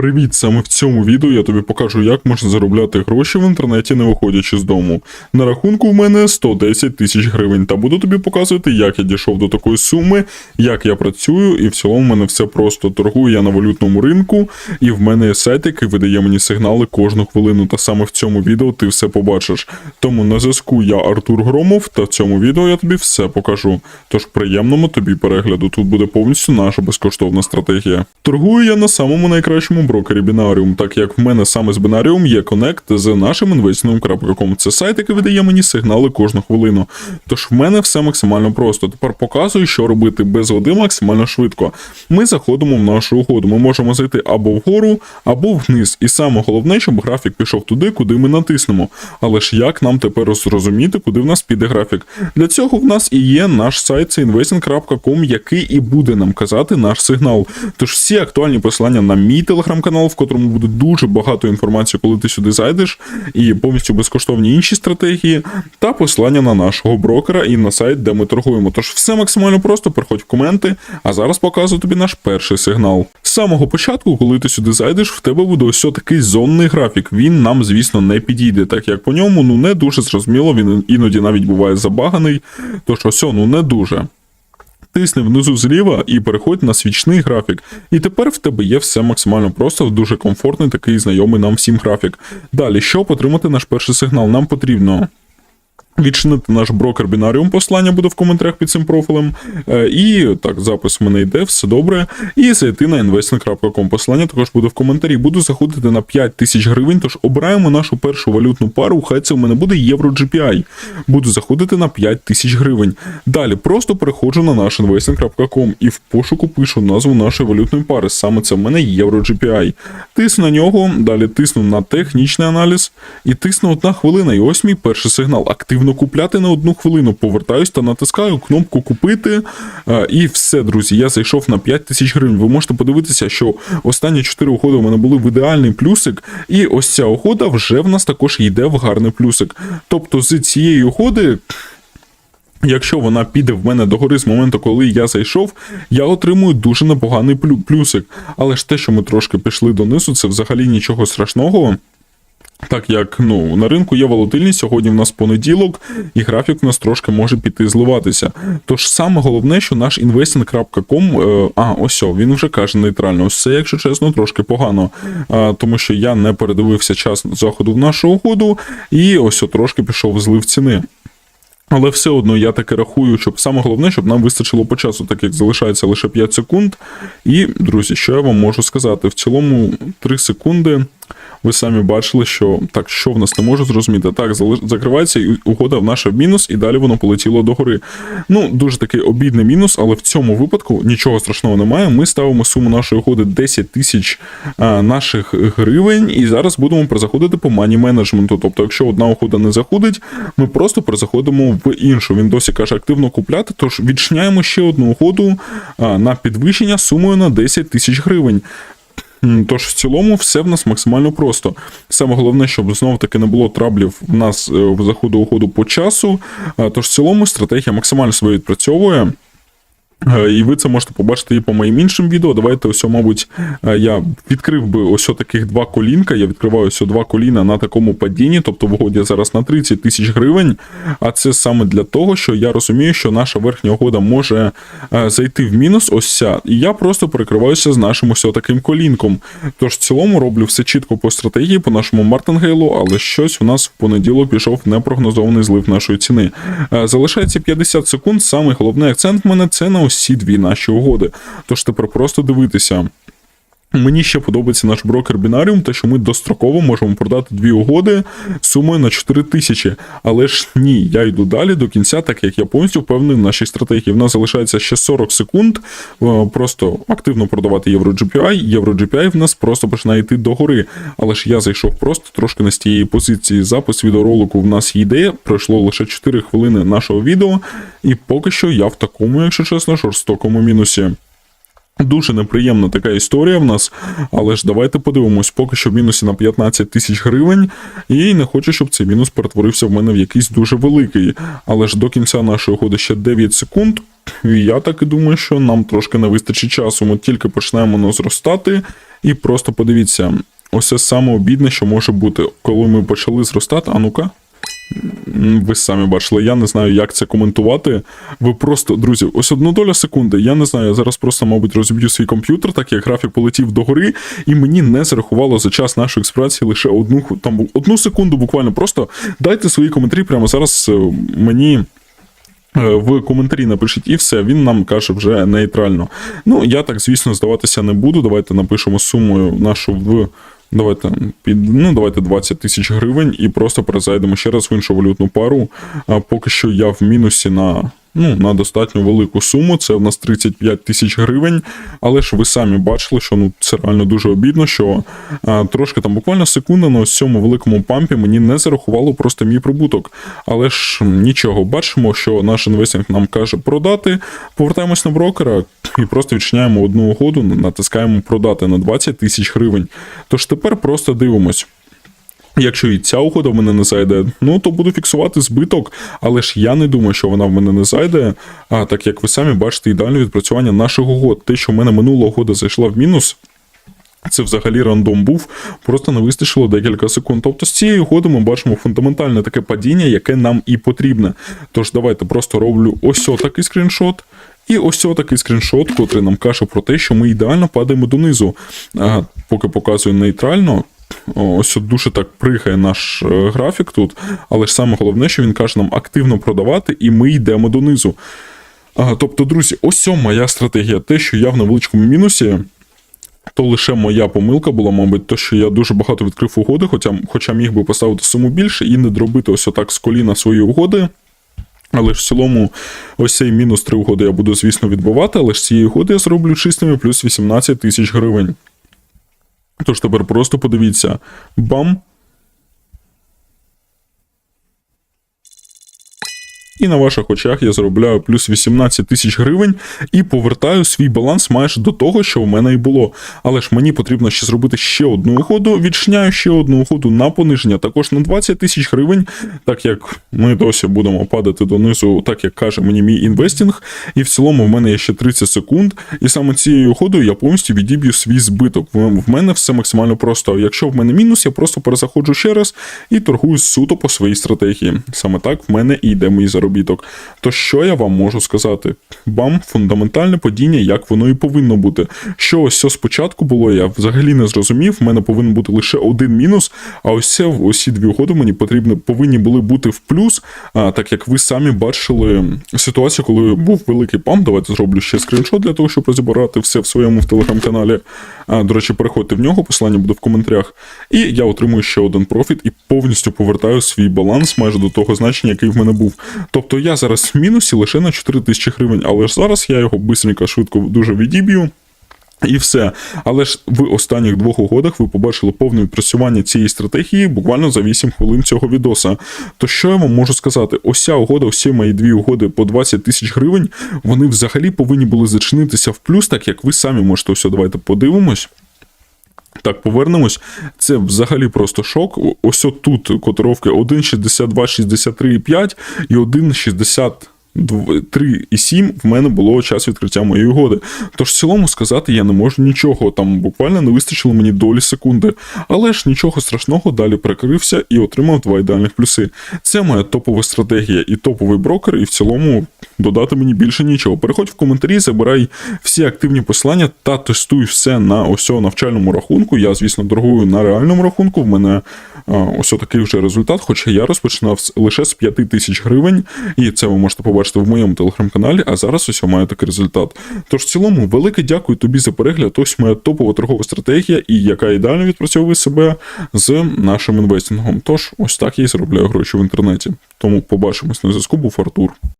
Привіт! Саме в цьому відео я тобі покажу, як можна заробляти гроші в інтернеті, не виходячи з дому. На рахунку в мене 110 тисяч гривень, та буду тобі показувати, як я дійшов до такої суми, як я працюю, і в цілому в мене все просто. Торгую я на валютному ринку, і в мене є сайт, який видає мені сигнали кожну хвилину. Та саме в цьому відео ти все побачиш. Тому на зв'язку я Артур Громов, та в цьому відео я тобі все покажу. Тож приємному тобі перегляду. Тут буде повністю наша безкоштовна стратегія. Торгую я на самому найкращому брокері Binarium, так як в мене саме з Binarium є конект з нашим інвестингом.com. Це сайт, який видає мені сигнали кожну хвилину. Тож в мене все максимально просто. Тепер показую, що робити без води максимально швидко. Ми заходимо в нашу угоду. Ми можемо зайти або вгору, або вниз. І саме головне, щоб графік пішов туди, куди ми натиснемо. Але ж як нам тепер зрозуміти, куди в нас піде графік? Для цього в нас і є наш сайт, це investing.com, який і буде нам казати наш сигнал. Тож всі актуальні посилання на мій телеграм-канал, в котрому буде дуже багато інформації, коли ти сюди зайдеш, і повністю безкоштовні інші стратегії, та посилання на нашого брокера і на сайт, де ми торгуємо. Тож все максимально просто, переходь в коменти, а зараз показую тобі наш перший сигнал. З самого початку, коли ти сюди зайдеш, в тебе буде ось такий зонний графік. Він нам, звісно, не підійде, так як по ньому ну не дуже зрозуміло, він іноді навіть буває забаганий. Тож ось, ну не дуже. Тисни внизу зліва і переходь на свічний графік. І тепер в тебе є все максимально просто, дуже комфортний, такий знайомий нам всім графік. Далі, щоб отримати наш перший сигнал, нам потрібно. Відчинити наш брокер Binarium, послання буде в коментарях під цим профілем. Е, І так, запис в мене йде, все добре. І зайти на investing.com. Посилання також буде в коментарі. Буду заходити на 5 тисяч гривень, тож обираємо нашу першу валютну пару. Хай це в мене буде євро GPI. Буду заходити на 5 тисяч гривень. Далі просто переходжу на наш investing.com і в пошуку пишу назву нашої валютної пари. Саме це в мене євро GPI. Тисну на нього, далі тисну на технічний аналіз і тисну одна хвилина. І ось мій перший сигнал. Активно купляти на одну хвилину. Повертаюсь та натискаю кнопку купити. Е, І все, друзі. Я зайшов на 5 тисяч гривень. Ви можете подивитися, що останні 4 уходи у мене були в ідеальний плюсик, і ось ця ухода вже в нас також йде в гарний плюсик. Тобто з цієї уходи. Якщо вона піде в мене догори з моменту, коли я зайшов, я отримую дуже непоганий плюсик. Але ж те, що ми трошки пішли донизу, це взагалі нічого страшного. Так як ну на ринку є волатильність, сьогодні в нас понеділок, і графік в нас трошки може піти зливатися. Тож саме головне, що наш investing.com, е, а ось о, він вже каже нейтрально. Ось якщо чесно, трошки погано, е, тому що я не передивився час заходу в нашу угоду, і ось трошки пішов злив ціни. Але все одно я таки рахую, щоб саме головне, щоб нам вистачило по часу, так як залишається лише 5 секунд. І, друзі, що я вам можу сказати? В цілому 3 секунди. Ви самі бачили, що так, що в нас не можу зрозуміти. Так, закривається і угода в наш мінус, і далі воно полетіло догори. Ну, дуже такий обідний мінус, але в цьому випадку нічого страшного немає. Ми ставимо суму нашої угоди 10 тисяч наших гривень, і зараз будемо перезаходити по мані менеджменту. Тобто, якщо одна угода не заходить, ми просто перезаходимо в іншу. Він досі каже активно купляти, тож відчиняємо ще одну угоду на підвищення сумою на 10 тисяч гривень. Тож в цілому все в нас максимально просто. Саме головне, щоб знову таки не було траблів в нас е, в заходу уходу по часу. Тож в цілому стратегія максимально себе відпрацьовує. Е, І ви це можете побачити і по моїм іншим відео. Давайте ось, мабуть, е, я відкрив би ось таких два колінка. Я відкриваю ось два коліна на такому падінні, тобто в угоді зараз на 30 тисяч гривень. А це саме для того, що я розумію, що наша верхня угода може е, зайти в мінус ось ця. І я просто перекриваюся з нашим ось таким колінком. Тож в цілому роблю все чітко по стратегії, по нашому Мартингейлу, але щось у нас в понеділок пішов непрогнозований злив нашої ціни. Залишається 50 секунд. Саме головний акцент в мене це на ці дві наші угоди. Тож тепер просто дивитися. Мені ще подобається наш брокер Binarium, те, що ми достроково можемо продати дві угоди сумою на 4 тисячі. Але ж ні, я йду далі до кінця, так як я повністю впевнений в нашій стратегії. В нас залишається ще 40 секунд. е, Просто активно продавати євро GPI. Євро GPI в нас просто починає йти догори. Але ж я зайшов просто трошки не з тієї позиції. Запис відеоролику в нас йде. Пройшло лише 4 хвилини нашого відео, і поки що я в такому, якщо чесно, жорстокому мінусі. Дуже неприємна така історія в нас, але ж давайте подивимось, поки що в мінусі на 15 тисяч гривень, і не хочу, щоб цей мінус перетворився в мене в якийсь дуже великий. Але ж до кінця нашої угоди ще 9 секунд. І я так і думаю, що нам трошки не вистачить часу. Ми тільки почнемо воно зростати, і просто подивіться, ось це саме обідне, що може бути, коли ми почали зростати. А ну-ка. Ви самі бачили, я не знаю, як це коментувати. Ви просто, друзі, ось одну доля секунди. Я не знаю, я зараз просто, мабуть, розіб'ю свій комп'ютер, так як графік полетів догори, і мені не зарахувало за час нашої експресії лише одну там одну секунду. Буквально просто дайте свої коментарі прямо зараз е, мені. е, В коментарі напишіть і все, він нам каже вже нейтрально. Ну, я так, звісно, здаватися не буду. Давайте напишемо суму нашу в. Давайте під ну давайте 20 тисяч гривень і просто перезайдемо ще раз в іншу валютну пару. А поки що я в мінусі на ну на достатньо велику суму. Це в нас 35 тисяч гривень. Але ж ви самі бачили, що ну це реально дуже обідно, що а, трошки там буквально секунда на ось цьому великому пампі мені не зарахувало просто мій прибуток. Але ж нічого, бачимо, що наш інвестинг нам каже продати. Повертаємось на брокера і просто відчиняємо одну угоду, натискаємо продати на 20 тисяч гривень. Тож тепер просто дивимось. Якщо і ця угода в мене не зайде, ну то буду фіксувати збиток, але ж я не думаю, що вона в мене не зайде. А так як ви самі бачите, ідеальне відпрацювання наших угод. Те, що в мене минула угода зайшла в мінус. Це взагалі рандом був, просто не вистачило декілька секунд. Тобто з цієї угоди ми бачимо фундаментальне таке падіння, яке нам і потрібне. Тож давайте просто роблю ось отакий скріншот. І ось такий скріншот, котрий нам каже про те, що ми ідеально падаємо донизу. А, поки показую нейтрально, ось от дуже так прихає наш е, графік тут. Але ж саме головне, що він каже нам активно продавати, і ми йдемо донизу. Тобто, друзі, ось моя стратегія. Те, що я в невеличкому мінусі. То лише моя помилка була, мабуть, то, що я дуже багато відкрив угоди, хоча, хоча міг би поставити суму більше і не дробити ось отак з коліна свої угоди. Але ж в цілому, ось цей мінус 3 угоди я буду, звісно, відбивати, але ж цієї угоди я зроблю чистими плюс 18 тисяч гривень. Тож тепер просто подивіться: бам! І на ваших очах я заробляю плюс 18 тисяч гривень і повертаю свій баланс майже до того, що в мене і було. Але ж мені потрібно ще зробити ще одну угоду. Відчиняю ще одну угоду на пониження, також на 20 тисяч гривень, так як ми досі будемо падати донизу, так як каже мені мій інвестінг. І в цілому в мене є ще 30 секунд. І саме цією угодою я повністю відіб'ю свій збиток. В мене все максимально просто. Якщо в мене мінус, я просто перезаходжу ще раз і торгую суто по своїй стратегії. Саме так в мене і йде мій заробіток. То що я вам можу сказати? Бам, фундаментальне падіння, як воно і повинно бути. Що ось це спочатку було, я взагалі не зрозумів. В мене повинен бути лише один мінус, а ось це ось дві угоди мені потрібно повинні були бути в плюс. А так як ви самі бачили ситуацію, коли був великий памп, давайте зроблю ще скріншот для того, щоб розібрати все в своєму в телеграм-каналі. До речі, переходьте в нього, посилання буде в коментарях. І я отримую ще один профіт і повністю повертаю свій баланс майже до того значення, який в мене був. Тобто я зараз в мінусі лише на 4 тисячі гривень, але ж зараз я його бистренько, швидко дуже відіб'ю. І все. Але ж в останніх двох угодах ви побачили повне відпрацювання цієї стратегії буквально за 8 хвилин цього відоса. То що я вам можу сказати? Ось ця угода, всі мої дві угоди по 20 тисяч гривень, вони взагалі повинні були зачинитися в плюс, так як ви самі можете ось давайте подивимось. Так, повернемось. Це взагалі просто шок. Ось тут котировки 1,62,63,5 і 1,60. 3,7 в мене було час відкриття моєї угоди. Тож в цілому сказати я не можу нічого. Там буквально не вистачило мені долі секунди. Але ж нічого страшного, далі перекрився і отримав два ідеальних плюси. Це моя топова стратегія і топовий брокер, і в цілому додати мені більше нічого. Переходь в коментарі, забирай всі активні посилання та тестуй все на ось навчальному рахунку. Я, звісно, торгую на реальному рахунку. В мене ось такий вже результат, хоча я розпочинав лише з 5 тисяч гривень, і це ви можете побачити в моєму телеграм-каналі, а зараз ось маю такий результат. Тож в цілому, велике дякую тобі за перегляд. Ось моя топова торгова стратегія, і яка ідеально відпрацьовує себе з нашим інвестингом. Тож, ось так я і заробляю гроші в інтернеті. Тому побачимось на зв'язку, був Артур.